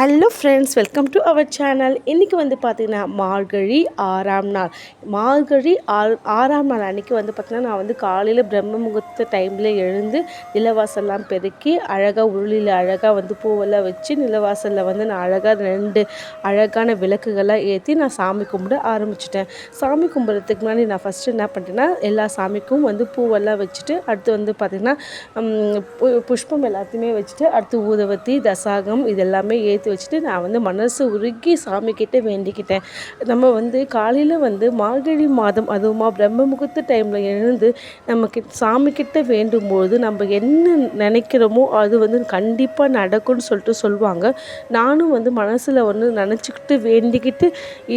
Hello friends welcome to our channel இன்றைக்கி வந்து பார்த்திங்கன்னா மார்கழி ஆறாம் நாள். மார்கழி ஆறு ஆறாம் நாள் அன்றைக்கி வந்து பார்த்திங்கன்னா நான் வந்து காலையில் பிரம்ம முகூர்த்த டைமில் எழுந்து நிலவாசல்லாம் பெருக்கி அழகாக உருளியில் அழகாக வந்து பூவெல்லாம் வச்சு நிலவாசலில் வந்து நான் அழகாக ரெண்டு அழகான விளக்குகள்லாம் ஏற்றி நான் சாமி கும்பிட ஆரம்பிச்சிட்டேன். சாமி கும்பிட்றதுக்கு முன்னாடி நான் ஃபஸ்ட்டு என்ன பண்ணிட்டேன்னா எல்லா சாமிக்கும் வந்து பூவெல்லாம் வச்சுட்டு அடுத்து வந்து பார்த்திங்கன்னா புஷ்பம் எல்லாத்தையுமே வச்சுட்டு அடுத்து ஊதவத்தி தசாகம் இதெல்லாமே ஏற்றி வச்சுட்டு நான் வந்து மனசு உருகி சாமிக்கிட்ட வேண்டிக்கிட்டேன். நம்ம வந்து காலையில் வந்து மார்கழி மாதம் அதுவுமா பிரம்ம முகூர்த்த டைமில் எழுந்து நமக்கு சாமிக்கிட்ட வேண்டும்போது நம்ம என்ன நினைக்கிறோமோ அது வந்து கண்டிப்பாக நடக்கும்னு சொல்லிட்டு சொல்லுவாங்க. நானும் வந்து மனசில் ஒன்று நினச்சிக்கிட்டு வேண்டிக்கிட்டு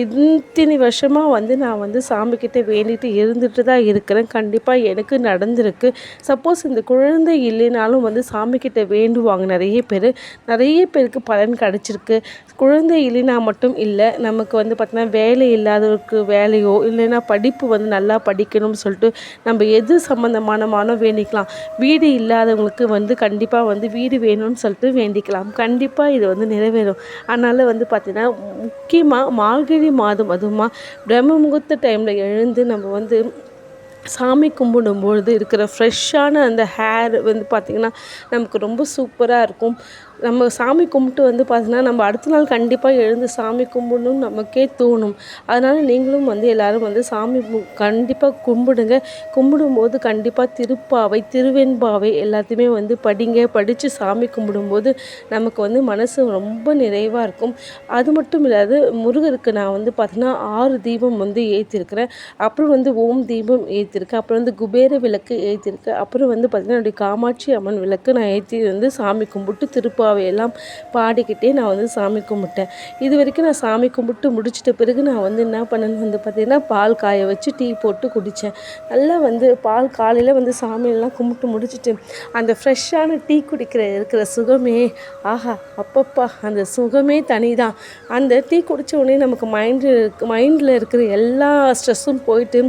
இத்தனை வருஷமாக வந்து நான் வந்து சாமிக்கிட்ட வேண்டிகிட்டு இருந்துட்டு தான் இருக்கிறேன். கண்டிப்பாக எனக்கு நடந்திருக்கு. சப்போஸ் இந்த குழந்தை இல்லைனாலும் வந்து சாமிக்கிட்ட வேண்டுவாங்க நிறைய பேர். நிறைய பேருக்கு பலன் கிடைச்சி வச்சுருக்கு. குழந்தை இல்லைனா மட்டும் இல்லை நமக்கு வந்து பார்த்திங்கன்னா வேலை இல்லாதவருக்கு வேலையோ இல்லைன்னா படிப்பு வந்து நல்லா படிக்கணும்னு சொல்லிட்டு நம்ம எது சம்மந்தமான மனம் வேண்டிக்கலாம். வீடு இல்லாதவங்களுக்கு வந்து கண்டிப்பாக வந்து வீடு வேணும்னு சொல்லிட்டு வேண்டிக்கலாம். கண்டிப்பாக இது வந்து நிறைவேறும். அதனால் வந்து பார்த்திங்கன்னா முக்கியமாக மார்கழி மாதம் அதுவுமா பிரம்ம முகூர்த்த டைமில் எழுந்து நம்ம வந்து சாமி கும்பிடும்பொழுது இருக்கிற ஃப்ரெஷ்ஷான அந்த ஹேர் வந்து பார்த்திங்கன்னா நமக்கு ரொம்ப சூப்பராக இருக்கும். நம்ம சாமி கும்பிட்டு வந்து பார்த்தீங்கன்னா நம்ம அடுத்த நாள் கண்டிப்பாக எழுந்து சாமி கும்பிடணும்னு நமக்கே தோணும். அதனால் நீங்களும் வந்து எல்லோரும் வந்து சாமி கண்டிப்பாக கும்பிடுங்க. கும்பிடும்போது கண்டிப்பாக திருப்பாவை திருவெண்பாவை எல்லாத்தையுமே வந்து படிங்க. படித்து சாமி கும்பிடும்போது நமக்கு வந்து மனசு ரொம்ப நிறைவாக இருக்கும். அது மட்டும் இல்லாது முருகருக்கு நான் வந்து பார்த்தீங்கன்னா ஆறு தீபம் வந்து ஏற்றிருக்கிறேன் அப்புறம் வந்து ஓம் தீபம் ஏற்றிருக்கேன் அப்புறம் வந்து குபேர விளக்கு ஏற்றிருக்கேன் அப்புறம் வந்து பார்த்திங்கன்னா என்னுடைய காமாட்சி அம்மன் விளக்கு நான் ஏற்றி வந்து சாமி கும்பிட்டு திருப்பா எல்லாம் பாடிக்கிட்டே நான் வந்து சாமி கும்பிட்டேன். இது வரைக்கும் நான் சாமி கும்பிட்டு முடிச்சிட்ட பிறகு நான் வந்து என்ன பண்ணேன்னு வந்து பார்த்திங்கன்னா பால் காய வச்சு டீ போட்டு குடித்தேன். நல்லா வந்து பால் காலையில் வந்து சாமியெல்லாம் கும்பிட்டு முடிச்சுட்டு அந்த ஃப்ரெஷ்ஷான டீ குடிக்கிற இருக்கிற சுகமே ஆஹா அப்பப்பா அந்த சுகமே தனி தான் அந்த டீ குடித்த உடனே நமக்கு மைண்டு மைண்டில் இருக்கிற எல்லா ஸ்ட்ரெஸ்ஸும் போயிட்டு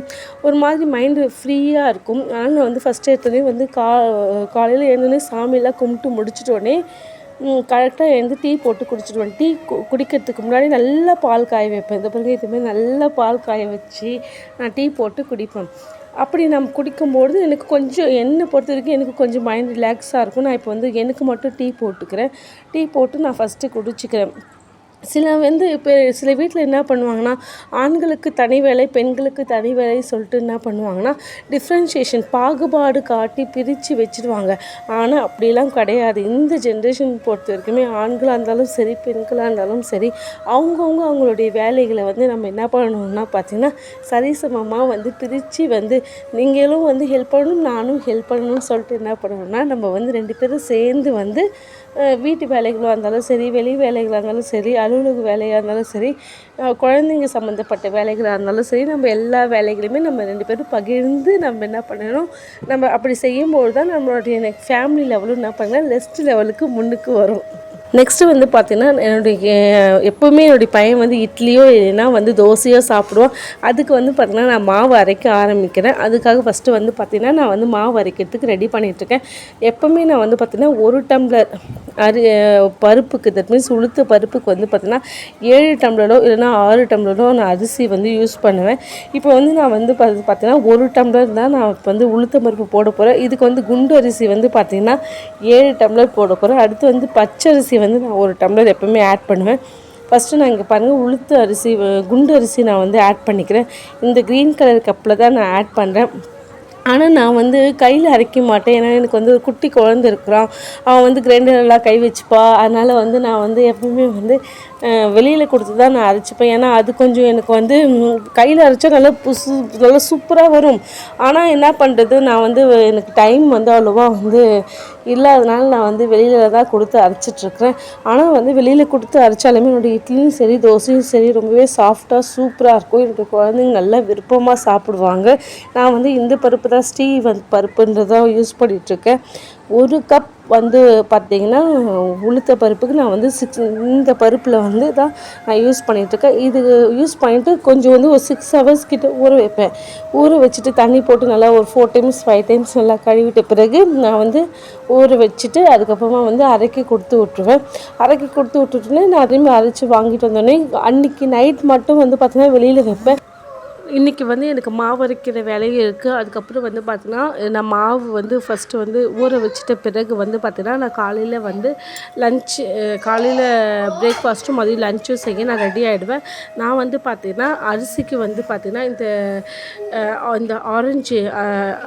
ஒரு மாதிரி மைண்டு ஃப்ரீயாக இருக்கும். அதனால் நான் வந்து ஃபஸ்ட்டு எடுத்தோடனே வந்து கா காலையில் எழுந்தோடனே சாமியெல்லாம் கும்பிட்டு முடிச்சிட்டோடனே கரெக்டாக எழுந்து டீ போட்டு குடிச்சிடுவேன். டீ கு குடிக்கிறதுக்கு முன்னாடி நல்லா பால் காய வைப்பேன். இந்த பிறகு இதுமாதிரி நல்லா பால் காய வச்சு நான் டீ போட்டு குடிப்பேன். அப்படி நம்ம குடிக்கும்போது எனக்கு கொஞ்சம் என்னை பொறுத்த வரைக்கும் எனக்கு கொஞ்சம் மைண்ட் ரிலாக்ஸாக இருக்கும். நான் இப்போ வந்து எனக்கு மட்டும் டீ போட்டுக்கிறேன். டீ போட்டு நான் ஃபஸ்ட்டு குடிச்சிக்கிறேன். சில வந்து இப்போ சில வீட்டில் என்ன பண்ணுவாங்கன்னா ஆண்களுக்கு தனி வேலை பெண்களுக்கு தனி வேலை சொல்லிட்டு என்ன பண்ணுவாங்கன்னா டிஃப்ரென்ஷியேஷன் பாகுபாடு காட்டி பிரித்து வச்சுருவாங்க. ஆனால் அப்படிலாம் கிடையாது. இந்த ஜென்ரேஷன் பொறுத்த வரைக்குமே ஆண்களாக இருந்தாலும் சரி பெண்களாக இருந்தாலும் சரி அவங்கவுங்க அவங்களுடைய வேலைகளை வந்து நம்ம என்ன பண்ணணும்னா பார்த்திங்கன்னா சரிசமமாக வந்து பிரித்து வந்து நீங்களும் வந்து ஹெல்ப் பண்ணணும் நானும் ஹெல்ப் பண்ணணும்னு சொல்லிட்டு என்ன பண்ணணும்னா நம்ம வந்து ரெண்டு பேரும் சேர்ந்து வந்து வீட்டு வேலைகளாக இருந்தாலும் சரி வெளி வேலைகளாக இருந்தாலும் சரி அலுவலக வேலையாக இருந்தாலும் சரி குழந்தைங்க சம்மந்தப்பட்ட வேலைகளாக இருந்தாலும் சரி நம்ம எல்லா வேலைகளையுமே நம்ம ரெண்டு பேரும் பகிர்ந்து நம்ம என்ன பண்ணணும் நம்ம அப்படி செய்யும்போது தான் நம்மளுடைய ஃபேமிலி லெவலும் என்ன பண்ணலாம் லெஸ்ட் லெவலுக்கு முன்னுக்கு வரும். நெக்ஸ்ட்டு வந்து பார்த்திங்கன்னா என்னுடைய எப்போவுமே என்னுடைய பையன் வந்து இட்லியோ இல்லைன்னா வந்து தோசையோ சாப்பிடுவோம் அதுக்கு வந்து பார்த்திங்கன்னா நான் மாவு அரைக்க ஆரம்பிக்கிறேன். அதுக்காக ஃபஸ்ட்டு வந்து பார்த்திங்கன்னா நான் வந்து மாவு அரைக்கிறதுக்கு ரெடி பண்ணிகிட்ருக்கேன் எப்போவுமே நான் வந்து பார்த்திங்கன்னா ஒரு டம்ளர் அரி பருப்புக்கு தட் மீன்ஸ் உளுத்த பருப்புக்கு வந்து பார்த்திங்கன்னா ஏழு டம்ளரோ இல்லைனா ஆறு டம்ளரோ நான் அரிசி வந்து யூஸ் பண்ணுவேன். இப்போ வந்து நான் வந்து பார்த்திங்கன்னா ஒரு டம்ளர் தான் நான் இப்போ வந்து உளுத்த பருப்பு போட போகிறேன் இதுக்கு வந்து குண்டு அரிசி வந்து பார்த்திங்கன்னா ஏழு டம்ளர் போட போகிறேன் அடுத்து வந்து பச்சரிசி வந்து நான் ஒரு டம்ளர் எப்போவுமே ஆட் பண்ணுவேன். ஃபஸ்ட்டு நான் இங்கே பாருங்கள் உளுத்து அரிசி குண்டு அரிசி நான் வந்து ஆட் பண்ணிக்கிறேன். இந்த க்ரீன் கலர் கப்பில் தான் நான் ஆட் பண்ணுறேன் ஆனால் நான் வந்து கையில் அரைக்க மாட்டேன். ஏன்னா எனக்கு வந்து ஒரு குட்டி குழந்த இருக்கிறான். அவன் வந்து கிரைண்டர்லாம் கை வச்சுப்பா. அதனால் வந்து நான் வந்து எப்பவுமே வந்து வெளியில் கொடுத்து தான் நான் அரைச்சிப்பேன். ஏன்னா அது கொஞ்சம் எனக்கு வந்து கையில் அரைச்சா நல்லா புசு நல்லா சூப்பராக வரும். ஆனால் என்ன பண்ணுறது நான் வந்து எனக்கு டைம் வந்து அவ்வளோவா வந்து இல்லாதனால நான் வந்து வெளியில் தான் கொடுத்து அரைச்சிட்ருக்குறேன். ஆனால் வந்து வெளியில் கொடுத்து அரைச்சாலுமே என்னுடைய இட்லியும் சரி தோசையும் சரி ரொம்பவே சாஃப்டாக சூப்பராக இருக்கும். எனக்கு குழந்தைங்க நல்லா விருப்பமாக சாப்பிடுவாங்க. நான் வந்து இந்த பருப்பு தான் ஸ்டீ வந்து பருப்புன்றதான் யூஸ் பண்ணிகிட்ருக்கேன் ஒரு கப் வந்து பார்த்திங்கன்னா உளுத்த பருப்புக்கு நான் வந்து சிக்ஸ் இந்த பருப்பில் வந்து தான் நான் யூஸ் பண்ணிகிட்ருக்கேன் இது யூஸ் பண்ணிவிட்டு கொஞ்சம் வந்து ஒரு சிக்ஸ் ஹவர்ஸ் கிட்ட ஊற வைப்பேன். ஊற வச்சுட்டு தண்ணி போட்டு நல்லா ஒரு ஃபோர் டைம்ஸ் ஃபைவ் டைம்ஸ் நல்லா கழுவிட்ட பிறகு நான் வந்து ஊற வச்சுட்டு அதுக்கப்புறமா வந்து அரைக்கி கொடுத்து விட்ருவேன் அரைக்கி கொடுத்து விட்டுட்டுனே நான் திரும்பி அரைச்சி வாங்கிட்டு வந்தோடனே அன்றைக்கி நைட் மட்டும் வந்து பார்த்திங்கன்னா வெளியில் வைப்பேன். இன்றைக்கி வந்து எனக்கு மாவு அரைக்கிற வேலையும் இருக்குது அதுக்கப்புறம் வந்து பார்த்திங்கன்னா நான் மாவு வந்து ஃபஸ்ட்டு வந்து ஊற வச்சிட்ட பிறகு வந்து பார்த்திங்கன்னா நான் காலையில் வந்து லன்ச் காலையில் பிரேக்ஃபாஸ்ட்டும் மதியம் லன்ச்சும் செய்ய நான் ரெடி ஆகிடுவேன் நான் வந்து பார்த்திங்கன்னா அரிசிக்கு வந்து பார்த்திங்கன்னா இந்த இந்த ஆரஞ்சு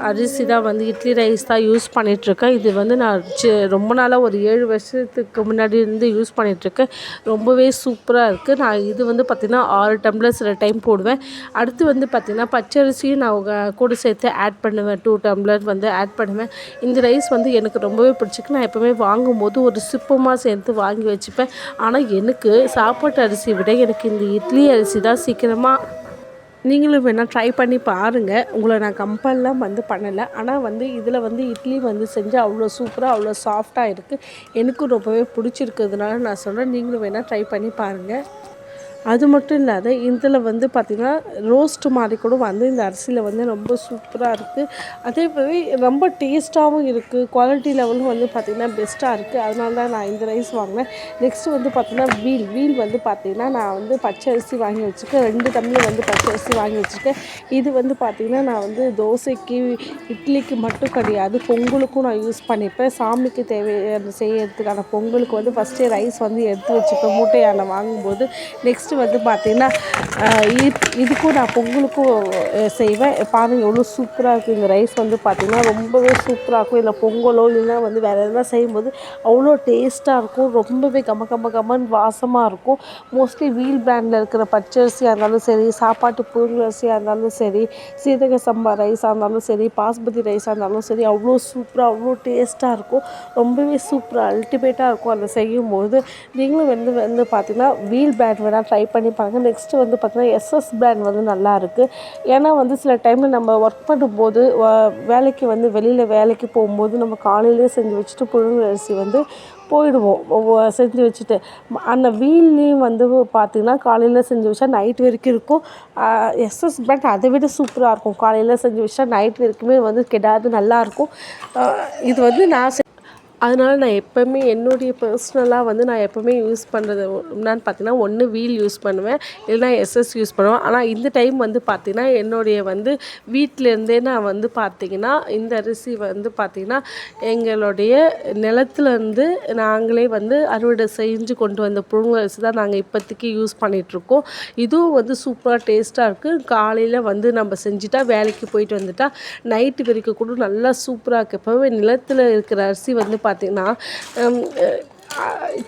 அரிசி தான் வந்து இட்லி ரைஸ் தான் யூஸ் பண்ணிகிட்ருக்கேன் இது வந்து நான் சி- ரொம்ப நாளாக ஒரு ஏழு வருஷத்துக்கு முன்னாடி இருந்து யூஸ் பண்ணிகிட்ருக்கேன் ரொம்பவே சூப்பராக இருக்குது நான் இது வந்து பார்த்திங்கன்னா ஆறு டம்ளர் சில டைம் போடுவேன். அடுத்து வந்து பார்த்திங்கன்னா பச்சரிசியும் நான் கூட சேர்த்து ஆட் பண்ணுவேன். டூ டம்ளர் வந்து ஆட் பண்ணுவேன். இந்த ரைஸ் வந்து எனக்கு ரொம்பவே பிடிச்சிருக்கு. நான் எப்போவுமே வாங்கும்போது ஒரு சிப்பமாக சேர்த்து வாங்கி வச்சுப்பேன். ஆனால் எனக்கு சாப்பாட்டு அரிசி விட எனக்கு இந்த இட்லி அரிசி தான் சீக்கிரமாக நீங்களும் வேணால் ட்ரை பண்ணி பாருங்கள் உங்களை நான் கம்பல்லாம் வந்து பண்ணலை. ஆனால் வந்து இதில் வந்து இட்லி வந்து செஞ்சால் அவ்வளோ சூப்பராக அவ்வளோ சாஃப்டாக இருக்குது எனக்கும் ரொம்பவே பிடிச்சிருக்கிறதுனால நான் சொல்கிறேன் நீங்களும் வேணால் ட்ரை பண்ணி பாருங்கள் அது மட்டும் இல்லாத இதில் வந்து பார்த்திங்கன்னா ரோஸ்ட்டு மாதிரி கூட வந்து இந்த அரிசியில் வந்து ரொம்ப சூப்பராக இருக்குது அதே மாதிரி ரொம்ப டேஸ்ட்டாகவும் இருக்குது குவாலிட்டி லெவலும் வந்து பார்த்திங்கன்னா பெஸ்ட்டாக இருக்குது அதனால தான் நான் இந்த ரைஸ் வாங்கினேன். நெக்ஸ்ட்டு வந்து பார்த்திங்கன்னா வீல் வீல் வந்து பார்த்திங்கன்னா நான் வந்து பச்சை அரிசி வாங்கி வச்சுருக்கேன். ரெண்டு டம்ளர் வந்து பச்சை அரிசி வாங்கி வச்சுருக்கேன். இது வந்து பார்த்திங்கன்னா நான் வந்து தோசைக்கு இட்லிக்கு மட்டும் கிடையாது பொங்கலுக்கும் நான் யூஸ் பண்ணிப்பேன். சாமிக்கு தேவையான செய்யறதுக்கான பொங்கலுக்கு வந்து ஃபஸ்ட்டே ரைஸ் வந்து எடுத்து வச்சுப்பேன். மூட்டையான வாங்கும்போது. நெக்ஸ்ட் நெக்ஸ்ட்டு வந்து பார்த்திங்கன்னா இதுக்கும் நான் பொங்கலுக்கும் செய்வேன். பாருங்கள் எவ்வளோ சூப்பராக இருக்குது இந்த ரைஸ் வந்து பார்த்திங்கன்னா ரொம்பவே சூப்பராக இருக்கும். இல்லை பொங்கலோ இல்லைன்னா வந்து வேறு எதனா செய்யும்போது அவ்வளோ டேஸ்ட்டாக இருக்கும். ரொம்பவே கம கம கமன்னு வாசமாக இருக்கும். மோஸ்ட்லி வீல் பிராண்டில் இருக்கிற பச்சரிசியாக இருந்தாலும் சரி சாப்பாட்டு புழுங்கரிசியாக இருந்தாலும் சரி சீதக சம்பா ரைஸாக இருந்தாலும் சரி பாஸ்மதி ரைஸாக இருந்தாலும் சரி அவ்வளோ சூப்பராக அவ்வளோ டேஸ்ட்டாக இருக்கும். ரொம்பவே சூப்பராக அல்டிமேட்டாக இருக்கும். அதை செய்யும்போது நீங்களும் வந்து வந்து பார்த்தீங்கன்னா வீல் பேண்ட் வேணால் ட்ரை பண்ணி பாருங்கள் நெக்ஸ்ட்டு வந்து பார்த்தீங்கன்னா எஸ்எஸ் பிராண்ட் வந்து நல்லா இருக்குது ஏன்னா வந்து சில டைமில் நம்ம ஒர்க் பண்ணும்போது வேலைக்கு வந்து வெளியில் வேலைக்கு போகும்போது நம்ம காலையிலேயே செஞ்சு வச்சுட்டு புழுங்கல் அரிசி வந்து போயிடுவோம். ஒவ்வொ- செஞ்சு வச்சுட்டு. அந்த வீல்லையும் வந்து பார்த்திங்கன்னா காலையில் செஞ்சு வச்சா நைட் வரைக்கும் இருக்கும். எஸ்எஸ் பிராண்ட் அதை விட சூப்பராக இருக்கும். காலையில் செஞ்சு வச்சா நைட் வரைக்குமே வந்து கெடாது நல்லாயிருக்கும் இது வந்து நான் அதனால நான் எப்போவுமே என்னுடைய பர்சனலாக வந்து நான் எப்போவுமே யூஸ் பண்ணுறது என்னன்னு பார்த்தீங்கன்னா ஒன்று வீல் யூஸ் பண்ணுவேன் இல்லைனா எஸ்எஸ் யூஸ் பண்ணுவேன். ஆனால் இந்த டைம் வந்து பார்த்திங்கன்னா என்னுடைய வந்து வீட்டிலேருந்தே நான் வந்து பார்த்தீங்கன்னா இந்த அரிசி வந்து பார்த்தீங்கன்னா எங்களுடைய நிலத்துலேருந்து நாங்களே வந்து அறுவடை செஞ்சு கொண்டு வந்த புழுங்க அரிசி தான் நாங்கள் இப்போதைக்கு யூஸ் பண்ணிகிட்ருக்கோம் இதுவும் வந்து சூப்பராக டேஸ்ட்டாக இருக்குது காலையில் வந்து நம்ம செஞ்சுட்டா வேலைக்கு போயிட்டு வந்துட்டால் நைட்டு வரைக்கும் கூட நல்லா சூப்பராக இருக்குது இப்போவே நிலத்தில் இருக்கிற அரிசி வந்து பார்த்திங்கன்னா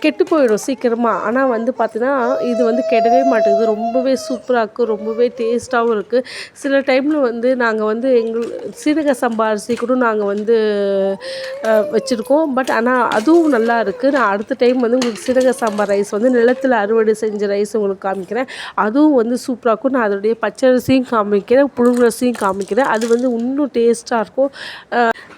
கெட்டு போயிடும் சீக்கிரமாக ஆனால் வந்து பார்த்தீங்கன்னா இது வந்து கெடவே மாட்டேங்குது. ரொம்பவே சூப்பராக இருக்குது ரொம்பவே டேஸ்ட்டாகவும் இருக்குது சில டைமில் வந்து நாங்கள் வந்து எங்கள் சீரக சம்பா அரிசி கூட நாங்கள் வந்து வச்சுருக்கோம். பட் ஆனால் அதுவும் நல்லா இருக்குது நான் அடுத்த டைம் வந்து உங்களுக்கு சீரக சம்பா ரைஸ் வந்து நிலத்தில் அறுவடை செஞ்ச ரைஸ் உங்களுக்கு காமிக்கிறேன். அதுவும் வந்து சூப்பராக இருக்கும். நான் அதோடைய பச்சரிசியும் காமிக்கிறேன் புழுங்கரிசியும் காமிக்கிறேன். அது வந்து இன்னும் டேஸ்ட்டாக இருக்கும்.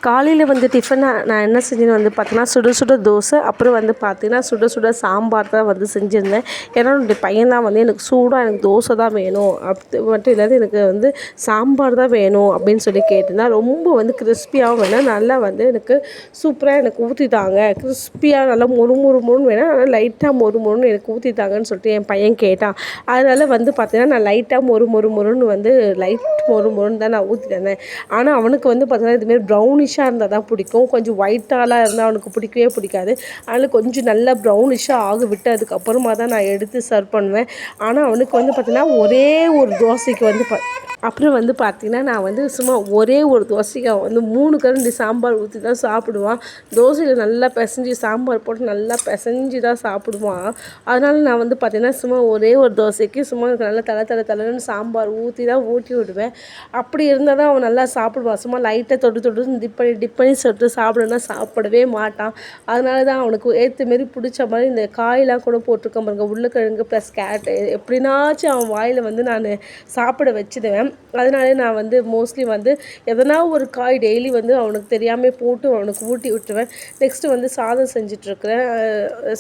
காலையில் வந்து டிஃபன் நான் என்ன செஞ்சேன்னு வந்து பார்த்தீங்கன்னா சுட சுட தோசை அப்புறம் வந்து பார்த்தீங்கன்னா சுட சுட சாம்பார் தான் வந்து செஞ்சுருந்தேன். ஏன்னா என்னுடைய பையன் தான் வந்து எனக்கு சூடாக எனக்கு தோசை தான் வேணும். அப்படி மட்டும் இல்லாத எனக்கு வந்து சாம்பார் தான் வேணும் அப்படின்னு சொல்லி கேட்டிருந்தேன் ரொம்ப வந்து கிறிஸ்பியாகவும் வேணால் நல்லா வந்து எனக்கு சூப்பராக எனக்கு ஊற்றிட்டாங்க கிறிஸ்பியாக நல்லா மொறு மொறு மொறுன்னு வேணாம். ஆனால் லைட்டாக மொறு மொறுன்னு எனக்கு ஊற்றிட்டாங்கன்னு சொல்லிட்டு என் பையன் கேட்டான். அதனால் வந்து பார்த்தீங்கன்னா நான் லைட்டாக மொறு மொறு மொறுன்னு வந்து லைட் மொறு மொறுன்னு தான் நான் ஊற்றிட்டு இருந்தேன் ஆனால் அவனுக்கு வந்து பார்த்தீங்கன்னா இதுமாரி ப்ரௌனிஷாக இருந்தால் தான் பிடிக்கும். கொஞ்சம் ஒயிட்டாலாம் இருந்தால் அவனுக்கு பிடிக்கவே பிடிக்காது. அதனால் கொஞ்சம் நல்லா ப்ரௌனிஷாக ஆக விட்டு அதுக்கப்புறமா தான் நான் எடுத்து சர்வ் பண்ணுவேன். ஆனால் அவனுக்கு வந்து பார்த்தீங்கன்னா ஒரே ஒரு தோசைக்கு வந்து பா அப்புறம் வந்து பார்த்திங்கன்னா நான் வந்து சும்மா ஒரே ஒரு தோசைக்கு அவன் வந்து மூணு கரண்டி சாம்பார் ஊற்றி தான் சாப்பிடுவான். தோசையில் நல்லா பிசைஞ்சு சாம்பார் போட்டு நல்லா பிசைஞ்சு தான் சாப்பிடுவான். அதனால் நான் வந்து பார்த்திங்கன்னா சும்மா ஒரே ஒரு தோசைக்கு சும்மா நல்லா தலை தலை தலைன்னு சாம்பார் ஊற்றி தான் ஊட்டி விடுவேன். அப்படி இருந்தால் தான் அவன் நல்லா சாப்பிடுவான். சும்மா லைட்டாக தொட்டு தொட்டு டிப் பண்ணி டிப் பண்ணி சொல்லிட்டு சாப்பிடணும்னா சாப்பிடவே மாட்டான். அதனால தான் அவனுக்கு ஏற்ற மாரி பிடிச்ச மாதிரி இந்த காயெலாம் கூட போட்டிருக்க பாருங்க. உருளைக்கிழங்கு ப்ளஸ் கேரட்டு எப்படினாச்சும் அவன் வாயில் வந்து நான் சாப்பிட வச்சிடுவேன். அதனாலே நான் வந்து மோஸ்ட்லி வந்து எதனா ஒரு காய் டெய்லி வந்து அவனுக்கு தெரியாமல் போட்டு அவனுக்கு ஊட்டி விட்டுருவேன். நெக்ஸ்ட்டு வந்து சாதம் செஞ்சிட்ருக்கிறேன்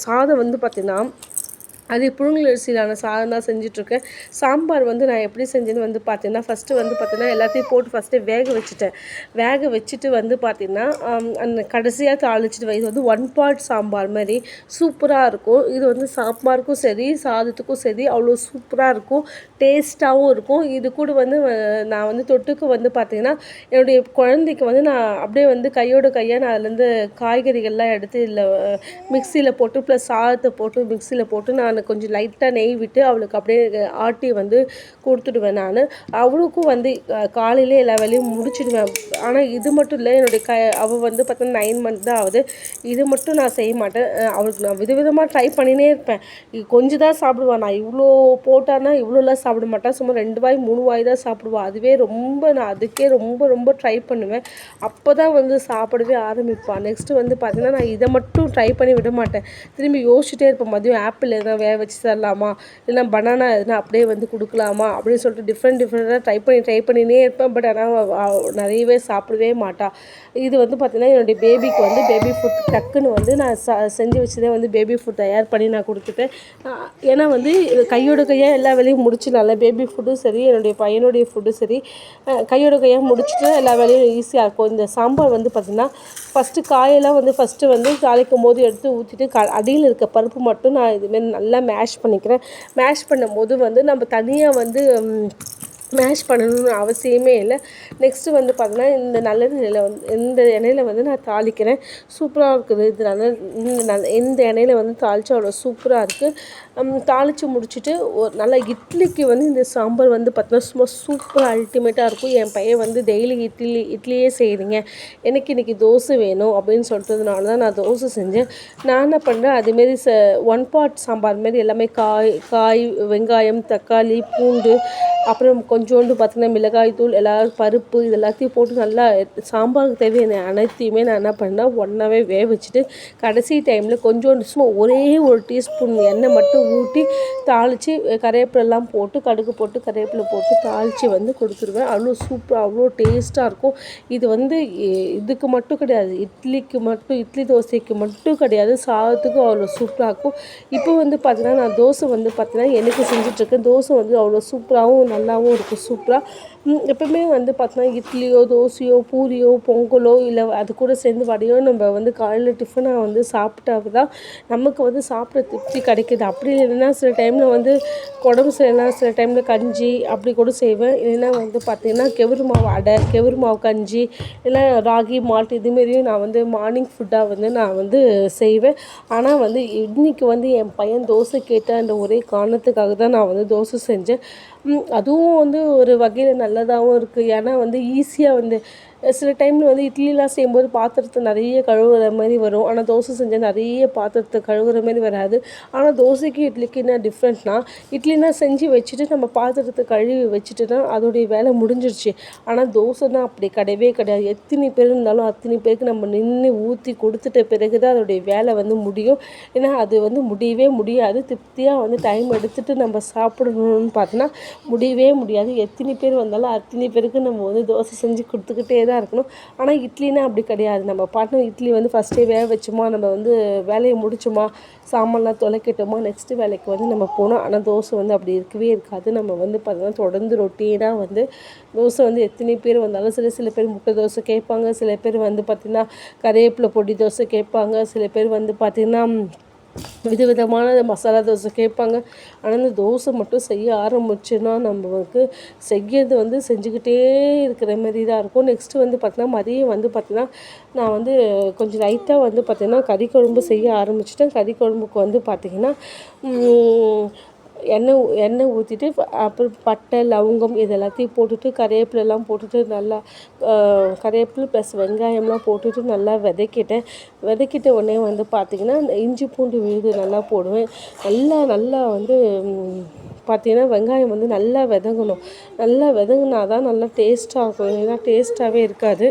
சாதம் வந்து பார்த்திங்கன்னா அது புழுங்கல் அரிசியிலான சாதம் தான் செஞ்சிட்ருக்கேன். சாம்பார் வந்து நான் எப்படி செஞ்சேன்னு வந்து பார்த்தீங்கன்னா ஃபஸ்ட்டு வந்து பார்த்தீங்கன்னா எல்லாத்தையும் போட்டு ஃபஸ்ட்டு வேக வச்சுட்டேன். வேக வச்சுட்டு வந்து பார்த்தீங்கன்னா அந்த கடைசியாக தாளிச்சிட்டு இது வந்து ஒன் பார்ட் சாம்பார் மாதிரி சூப்பராக இருக்கும். இது வந்து சாம்பாருக்கும் சரி சாதத்துக்கும் சரி அவ்வளோ சூப்பராக இருக்கும். டேஸ்ட்டாகவும் இருக்கும். இது கூட வந்து நான் வந்து தொட்டுக்கு வந்து பார்த்திங்கன்னா என்னுடைய குழந்தைக்கு வந்து நான் அப்படியே வந்து கையோட கையாக நான் அதுலேருந்து காய்கறிகள்லாம் எடுத்து இதில் மிக்சியில் போட்டு ப்ளஸ் சாதத்தை போட்டு மிக்சியில் போட்டு நான் கொஞ்சம் லைட்டாக நெய் விட்டு அவளுக்கு அப்படியே ஆட்டி வந்து கொடுத்துடுவேன் நான். அவளுக்கும் வந்து காலையிலே எல்லா வேலையும் முடிச்சிடுவேன். ஆனால் இது மட்டும் இல்லை என்னுடைய க அவள் வந்து பார்த்தீங்கன்னா நைன் மந்த் தான் ஆகுது. இது மட்டும் நான் செய்ய மாட்டேன். அவளுக்கு நான் விதவிதமாக ட்ரை பண்ணினே இருப்பேன். கொஞ்சம் தான் சாப்பிடுவான் நான் இவ்வளோ போட்டான்னா இவ்வளோலாம் சாப்பிட மாட்டேன். சும்மா ரெண்டு வாய் மூணு வாய் தான் சாப்பிடுவாள் அதுவே ரொம்ப நான் அதுக்கே ரொம்ப ரொம்ப ட்ரை பண்ணுவேன். அப்போ தான் வந்து சாப்பிடவே ஆரம்பிப்பான் நெக்ஸ்ட்டு வந்து பார்த்தீங்கன்னா நான் இதை மட்டும் ட்ரை பண்ணி விட மாட்டேன். திரும்பி யோசிச்சுட்டே இருப்பேன். மதியம் ஆப்பிள் எதாவது வேக வச்சு தரலாமா? இல்லை பனானா எதுனா அப்படியே வந்து கொடுக்கலாமா? அப்படின்னு சொல்லிட்டு டிஃப்ரெண்ட் டிஃப்ரெண்ட்டாக ட்ரை பண்ணி ட்ரை பண்ணினே இருப்பேன். பட் ஆனால் நிறையவே சாப்பிடவே மாட்டாள் இது வந்து பார்த்திங்கன்னா என்னுடைய பேபிக்கு வந்து பேபி ஃபுட் டக்குன்னு வந்து நான் ச செஞ்சு வச்சதே வந்து பேபி ஃபுட் தயார் பண்ணி நான் கொடுத்துட்டேன் ஏன்னா வந்து கையோட கையாக எல்லா வேலையும் முடிச்சிடலாம்ல பேபி ஃபுட்டும் சரி என்னுடைய பையனுடைய ஃபுட்டும் சரி கையோட கையாக முடிச்சுட்டு எல்லா வேலையும் ஈஸியாக இருக்கும். இந்த சாம்பார் வந்து பார்த்திங்கன்னா ஃபஸ்ட்டு காயெல்லாம் வந்து ஃபஸ்ட்டு வந்து தாளிக்கும் போது எடுத்து ஊற்றிட்டு க அடியில் இருக்க பருப்பு மட்டும் நான் இதுமாரி நல்லா மேஷ் பண்ணிக்கிறேன். மேஷ் பண்ணும்போது வந்து நம்ம தனியாக வந்து மேஷ் பண்ணணும்னு அவசியமே இல்லை. நெக்ஸ்ட்டு வந்து பார்த்தீங்கன்னா இந்த நல்லெண்ணெயில் வந்து இந்த எண்ணெயில் வந்து நான் தாளிக்கிறேன். சூப்பராக இருக்குது. இது நல்ல இந்த நல்ல இந்த எண்ணெயில் வந்து தாளித்து அவ்வளோ சூப்பராக இருக்குது தாளித்து முடிச்சுட்டு ஒரு நல்ல இட்லிக்கு வந்து இந்த சாம்பார் வந்து பார்த்தீங்கன்னா சும்மா சூப்பராக அல்டிமேட்டாக இருக்கும். என் பையன் வந்து டெய்லி இட்லி இட்லியே செய்கிறீங்க எனக்கு இன்றைக்கி தோசை வேணும் அப்படின்னு சொல்லிட்டதுனால தான் நான் தோசை செஞ்சேன். நான் என்ன பண்ணுறேன் அதுமாரி ச ஒன் பாட் சாம்பார் மாரி எல்லாமே காய் காய் வெங்காயம் தக்காளி பூண்டு அப்புறம் கொஞ்சோண்டு பார்த்தீங்கன்னா மிளகாய் தூள் எல்லா பருப்பு இது எல்லாத்தையும் போட்டு நல்லா சாம்பாருக்கு தேவையான அனைத்தையுமே நான் என்ன பண்ணேன் ஒன்றாவே வேக வச்சுட்டு கடைசி டைமில் கொஞ்சோண்டு சும்மா ஒரே ஒரு டீஸ்பூன் எண்ணெய் மட்டும் ஊற்றி தாளித்து கருவேப்பிலெல்லாம் போட்டு கடுகு போட்டு கருவேப்பிலை போட்டு தாளித்து வந்து கொடுத்துருவேன். அவ்வளோ சூப்பராக அவ்வளோ டேஸ்ட்டாக இருக்கும். இது வந்து இதுக்கு மட்டும் கிடையாது இட்லிக்கு மட்டும் இட்லி தோசைக்கு மட்டும் கிடையாது சாதத்துக்கும் அவ்வளோ சூப்பராக இருக்கும். இப்போ வந்து பார்த்தீங்கன்னா நான் தோசை வந்து பார்த்தீங்கன்னா எனக்கு செஞ்சிட்ருக்கேன் தோசை வந்து அவ்வளோ சூப்பராகவும் நல்லாவும் இருக்கும். சூப்பராக எப்பவுமே வந்து பார்த்தோன்னா இட்லியோ தோசையோ பூரியோ பொங்கலோ இல்லை அது கூட சேர்ந்து வடையோ நம்ம வந்து காலையில் டிஃபனாக வந்து சாப்பிட்டா தான் நமக்கு வந்து சாப்பிட திருப்தி கிடைக்கிது. அப்படி இல்லைன்னா சில டைமில் வந்து உடம்பு சரியில்லைனா சில டைமில் கஞ்சி அப்படி கூட செய்வேன். இல்லைன்னா வந்து பார்த்திங்கன்னா கெவுரு மாவு அடை கெவுரு மாவு கஞ்சி இல்லை ராகி மால்ட் இதுமாரியும் நான் வந்து மார்னிங் ஃபுட்டாக வந்து நான் வந்து செய்வேன். ஆனால் வந்து இன்றைக்கி வந்து என் பையன் தோசை கேட்ட அந்த ஒரே காரணத்துக்காக தான் நான் வந்து தோசை செஞ்சேன். அதுவும் வந்து ஒரு வகையில் நல்லதாகவும் இருக்குது ஏன்னா வந்து ஈஸியாக வந்து சில டைமில் வந்து இட்லிலாம் செய்யும்போது பாத்திரத்தை நிறைய கழுவுற மாதிரி வரும். ஆனால் தோசை செஞ்சால் நிறைய பாத்திரத்தை கழுவுற மாதிரி வராது. ஆனால் தோசைக்கு இட்லிக்கு என்ன டிஃப்ரெண்ட்னா இட்லினா செஞ்சு வச்சுட்டு நம்ம பாத்திரத்தை கழுவி வச்சுட்டுனா அதோடைய வேலை முடிஞ்சிருச்சு. ஆனால் தோசைனா அப்படி கிடையவே கிடையாது. எத்தனை பேர் இருந்தாலும் அத்தனை பேருக்கு நம்ம நின்று ஊற்றி கொடுத்துட்ட பிறகு தான் அதோடைய வேலை வந்து முடியும். ஏன்னா அது வந்து முடியவே முடியாது. திருப்தியாக வந்து டைம் எடுத்துகிட்டு நம்ம சாப்பிடணும்னு பார்த்தோன்னா முடியவே முடியாது. எத்தனை பேர் வந்தாலும் அத்தனை பேருக்கு நம்ம வந்து தோசை செஞ்சு கொடுத்துக்கிட்டே தான் இருக்கணும். ஆனால் இட்லினா அப்படி கிடையாது. நம்ம பாட்டு இட்லி வந்து ஃபஸ்ட்டே வேக வச்சோமா நம்ம வந்து வேலையை முடிச்சோமா சாமான்லாம் தொலைக்கட்டோமா நெக்ஸ்ட்டு வேலைக்கு வந்து நம்ம போனோம் ஆனால் தோசை வந்து அப்படி இருக்கவே இருக்காது. நம்ம வந்து பார்த்திங்கன்னா தொடர்ந்து ரொட்டீனாக வந்து தோசை வந்து எத்தனை பேர் வந்தாலும் சில சில பேர் முட்டை தோசை கேட்பாங்க. சில பேர் வந்து பார்த்திங்கன்னா கருவேப்பிலை பொடி தோசை கேட்பாங்க. சில பேர் வந்து பார்த்திங்கன்னா விதவிதமான மசாலா தோசை கேட்பாங்க. ஆனால் இந்த தோசை மட்டும் செய்ய ஆரம்பிச்சுன்னா நம்மளுக்கு செய்யறது வந்து செஞ்சுக்கிட்டே இருக்கிற மாதிரி தான் இருக்கும். நெக்ஸ்ட்டு வந்து பார்த்தீங்கன்னா மதியம் வந்து பார்த்திங்கன்னா நான் வந்து கொஞ்சம் லைட்டாக வந்து பார்த்திங்கன்னா கறி குழம்பு செய்ய ஆரம்பிச்சிட்டேன். கறி குழம்புக்கு வந்து பார்த்திங்கன்னா எண்ணெய் எண்ணெய் ஊற்றிட்டு அப்புறம் பட்டை லவங்கம் இது எல்லாத்தையும் போட்டுட்டு கருவேப்பிலெல்லாம் போட்டுட்டு நல்லா கருவேப்பிலை ப்ளஸ் வெங்காயம்லாம் போட்டுட்டு நல்லா விதைக்கிட்டேன் விதக்கிட்ட உடனே வந்து பார்த்திங்கன்னா இந்த இஞ்சி பூண்டு விழுது நல்லா போடுவேன். நல்லா நல்லா வந்து பார்த்திங்கன்னா வெங்காயம் வந்து நல்லா விதங்கணும். நல்லா விதங்கினா தான் நல்லா டேஸ்ட்டாக இருக்கும் இல்லைன்னா டேஸ்ட்டாகவே இருக்காது.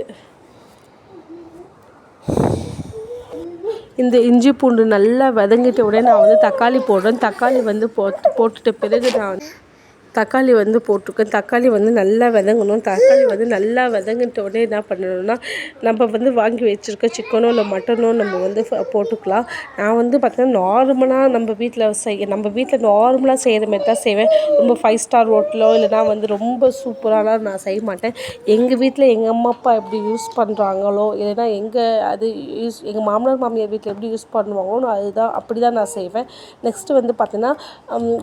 இந்த இஞ்சி பூண்டு நல்லா வதங்கிட்ட உடனே நான் வந்து தக்காளி போடுறேன். தக்காளி வந்து போட்டு போட்டுட்ட பிறகு நான் தக்காளி வந்து போட்டிருக்கேன். தக்காளி வந்து நல்லா வதங்கணும். தக்காளி வந்து நல்லா வதங்கிட்ட உடனே என்ன பண்ணணும்னா நம்ம வந்து வாங்கி வச்சுருக்க சிக்கனோ இல்லை மட்டனோ நம்ம வந்து போட்டுக்கலாம். நான் வந்து பார்த்தீங்கன்னா நார்மலாக நம்ம வீட்டில் செய்ய நம்ம வீட்டில் நார்மலாக செய்கிற மாதிரி தான் செய்வேன். ரொம்ப ஃபைவ் ஸ்டார் ஹோட்டலோ இல்லைனா வந்து ரொம்ப சூப்பராலாம் நான் செய்ய மாட்டேன். எங்கள் வீட்டில் எங்கள் அம்மா அப்பா எப்படி யூஸ் பண்ணுறாங்களோ இல்லைனா எங்கள் அது யூஸ் எங்கள் மாமனார் மாமியார் வீட்டில் எப்படி யூஸ் பண்ணுவாங்களோ அதுதான் அப்படி தான் நான் செய்வேன். நெக்ஸ்ட்டு வந்து பார்த்தீங்கன்னா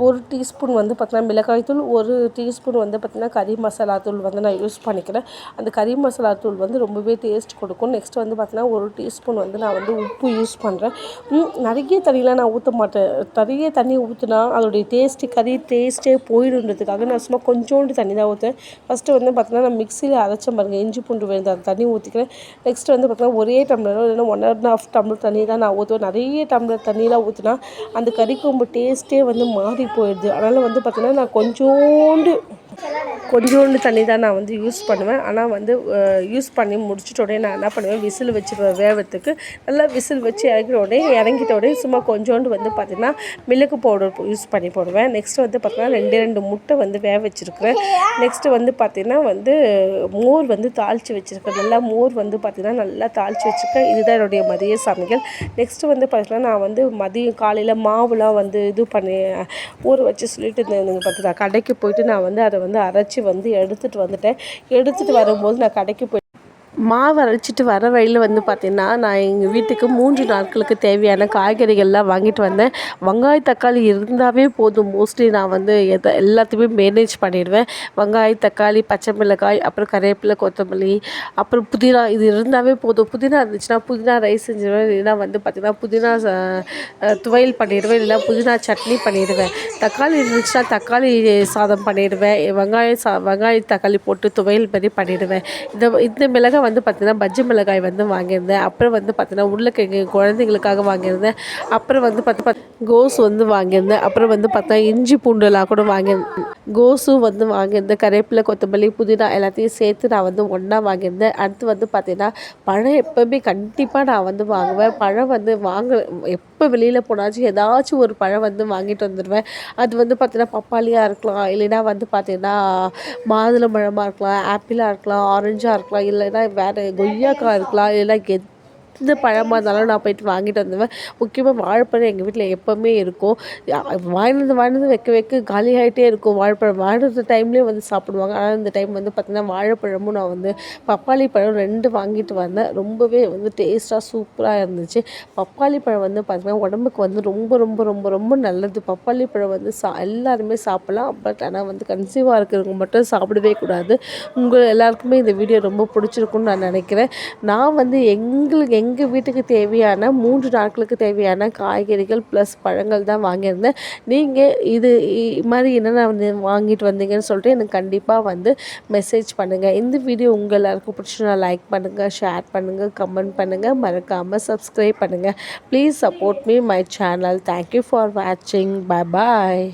ஒரு டீஸ்பூன் வந்து பார்த்தீங்கன்னா மிளகாய் தூள் ஒரு டீஸ்பூன் வந்து பார்த்திங்கன்னா கறி மசாலா தூள் வந்து நான் யூஸ் பண்ணிக்கிறேன். அந்த கறி மசாலா தூள் வந்து ரொம்பவே டேஸ்ட் கொடுக்கும். நெக்ஸ்ட் வந்து பார்த்திங்கன்னா ஒரு டீஸ்பூன் வந்து நான் வந்து உப்பு யூஸ் பண்ணுறேன் நிறைய தண்ணியெலாம் நான் ஊற்ற மாட்டேன். நிறைய தண்ணி ஊற்றினா அதோடைய டேஸ்ட்டு கறி டேஸ்ட்டே போயிடுன்றதுக்காக நான் சும்மா கொஞ்சோண்டு தண்ணி தான் ஊற்றுவேன் ஃபஸ்ட்டு வந்து பார்த்திங்கன்னா நான் மிக்சியில் அரைச்ச பாருங்கள் இஞ்சி பூண்டு விழுந்த அந்த தண்ணி ஊற்றிக்கிறேன் நெக்ஸ்ட் வந்து பார்த்திங்கன்னா ஒரே டம்ளரோ இல்லைன்னா ஒன் அண்ட் ஆஃப் டம்ளர் தண்ணி தான் நான் ஊற்றுவேன் நிறைய டம்ளர் தண்ணியெலாம் ஊற்றினா அந்த கறி டேஸ்ட்டே வந்து மாறி போயிடுது. அதனால் வந்து பார்த்திங்கன்னா நான் கொஞ்சம் கொஞ்சோண்டு கொஞ்சோண்டு தண்ணி தான் நான் வந்து யூஸ் பண்ணுவேன். ஆனால் வந்து யூஸ் பண்ணி முடிச்சிட்ட உடனே நான் என்ன பண்ணுவேன் விசில் வச்சுருவேன் வேகத்துக்கு. நல்லா விசில் வச்சு இறங்கிட்ட உடனே இறங்கிட்ட உடனே சும்மா கொஞ்சோண்டு வந்து பார்த்திங்கன்னா மிளகு பவுடர் யூஸ் பண்ணி போடுவேன். நெக்ஸ்ட்டு வந்து பார்த்திங்கன்னா ரெண்டு ரெண்டு முட்டை வந்து வேக வச்சுருக்குறேன். நெக்ஸ்ட்டு வந்து பார்த்திங்கன்னா வந்து மோர் வந்து தாளித்து வச்சுருக்கேன். நல்லா மோர் வந்து பார்த்திங்கன்னா நல்லா தாளித்து வச்சுருக்கேன். இதுதான் என்னுடைய மதிய சமையல். நெக்ஸ்ட்டு வந்து பார்த்திங்கன்னா நான் வந்து மதியம் காலையில் மாவுலாம் வந்து இது பண்ணி ஊற வச்சு சொல்லிட்டு இருந்தேன். பார்த்தீங்கன்னா கடைக்கு போயிட்டு நான் வந்து அதை வந்து அரைச்சி வந்து எடுத்துகிட்டு வந்துட்டேன். எடுத்துகிட்டு வரும்போது நான் கடைக்கு போய் மாவு அரைச்சிட்டு வர வழியில் வந்து பார்த்திங்கன்னா நான் எங்கள் வீட்டுக்கு மூன்று நாட்களுக்கு தேவையான காய்கறிகள்லாம் வாங்கிட்டு வந்தேன். வெங்காய தக்காளி இருந்தாவே போதும். மோஸ்ட்லி நான் வந்து எதை எல்லாத்தையுமே மேனேஜ் பண்ணிடுவேன். வெங்காய தக்காளி பச்சை மிளகாய் அப்புறம் கருவேப்பிலை கொத்தமல்லி அப்புறம் புதினா. இது இருந்தாவே போதும். புதினா இருந்துச்சுன்னா புதினா ரைஸ் செஞ்சிடுவேன் இல்லைன்னா வந்து பார்த்திங்கன்னா புதினா துவையல் பண்ணிடுவேன். இல்லைன்னா புதினா சட்னி பண்ணிடுவேன். தக்காளி இருந்துச்சுன்னா தக்காளி சாதம் பண்ணிடுவேன். வெங்காய சா வெங்காய தக்காளி போட்டு துவையல் மாதிரி பண்ணிடுவேன். இந்த இந்த மிளகாய் வந்து பார்த்திங்கன்னா பஜ்ஜி மிளகாய் வந்து வாங்கியிருந்தேன். அப்புறம் வந்து பார்த்திங்கன்னா உருளைக்கிழங்கு குழந்தைங்களுக்காக வாங்கியிருந்தேன். அப்புறம் வந்து பார்த்து கோஸ் வந்து வாங்கியிருந்தேன். அப்புறம் வந்து பார்த்தா இஞ்சி பூண்டுலாம் கூட வாங்கியிருந்தேன். கோஸும் வந்து வாங்கியிருந்தேன். கருவேப்பிலை கொத்தமல்லி புதினா எல்லாத்தையும் சேர்த்து நான் வந்து ஒன்றா வாங்கியிருந்தேன். அடுத்து வந்து பார்த்திங்கன்னா பழம் எப்போவுமே கண்டிப்பாக நான் வந்து வாங்குவேன். பழம் வந்து வாங்க எப் எப்போ வெளியில் போனாச்சும் ஏதாச்சும் ஒரு பழம் வந்து வாங்கிட்டு வந்துடுவேன் அது வந்து பார்த்திங்கன்னா பப்பாளியாக இருக்கலாம் இல்லைன்னா வந்து பார்த்தீங்கன்னா மாதுளம்பழமாக இருக்கலாம் ஆப்பிளாக இருக்கலாம் ஆரஞ்சாக இருக்கலாம் இல்லைன்னா வேறு கொய்யாக்காய் இருக்கலாம் இல்லைன்னா கெத் எந்த பழமாக இருந்தாலும் நான் போயிட்டு வாங்கிட்டு வந்துடுவேன் முக்கியமாக வாழைப்பழம் எங்கள் வீட்டில் எப்போவுமே இருக்கும். வாங்கினது வாங்கினது வைக்க வைக்க காலி ஆகிட்டே இருக்கும். வாழைப்பழம் வாங்கின டைம்லேயே வந்து சாப்பிடுவாங்க. ஆனால் இந்த டைம் வந்து பார்த்திங்கன்னா வாழைப்பழமும் நான் வந்து பப்பாளி பழம் ரெண்டு வாங்கிட்டு வந்தேன். ரொம்பவே வந்து டேஸ்ட்டாக சூப்பராக இருந்துச்சு. பப்பாளி பழம் வந்து பார்த்திங்கன்னா உடம்புக்கு வந்து ரொம்ப ரொம்ப ரொம்ப ரொம்ப நல்லது. பப்பாளி பழம் வந்து சா எல்லாருமே சாப்பிட்லாம். பட் ஆனால் வந்து கன்சீவாக இருக்கிறவங்க மட்டும் சாப்பிடவே கூடாது. உங்கள் எல்லாருக்குமே இந்த வீடியோ ரொம்ப பிடிச்சிருக்குன்னு நான் நினைக்கிறேன். நான் வந்து எங்களுக்கு எங் எங்கள் வீட்டுக்கு தேவையான மூன்று நாட்களுக்கு தேவையான காய்கறிகள் ப்ளஸ் பழங்கள் தான் வாங்கியிருந்தேன். நீங்கள் இது மாதிரி என்னென்ன வந்து வாங்கிட்டு வந்தீங்கன்னு சொல்லிட்டு எனக்கு கண்டிப்பாக வந்து மெசேஜ் பண்ணுங்கள் இந்த வீடியோ உங்கள் எல்லாருக்கும் பிடிச்சினா லைக் பண்ணுங்கள் ஷேர் பண்ணுங்கள் கமெண்ட் பண்ணுங்கள் மறக்காமல் சப்ஸ்கிரைப் பண்ணுங்கள் please support me my channel thank you for வாட்சிங் பை பாய்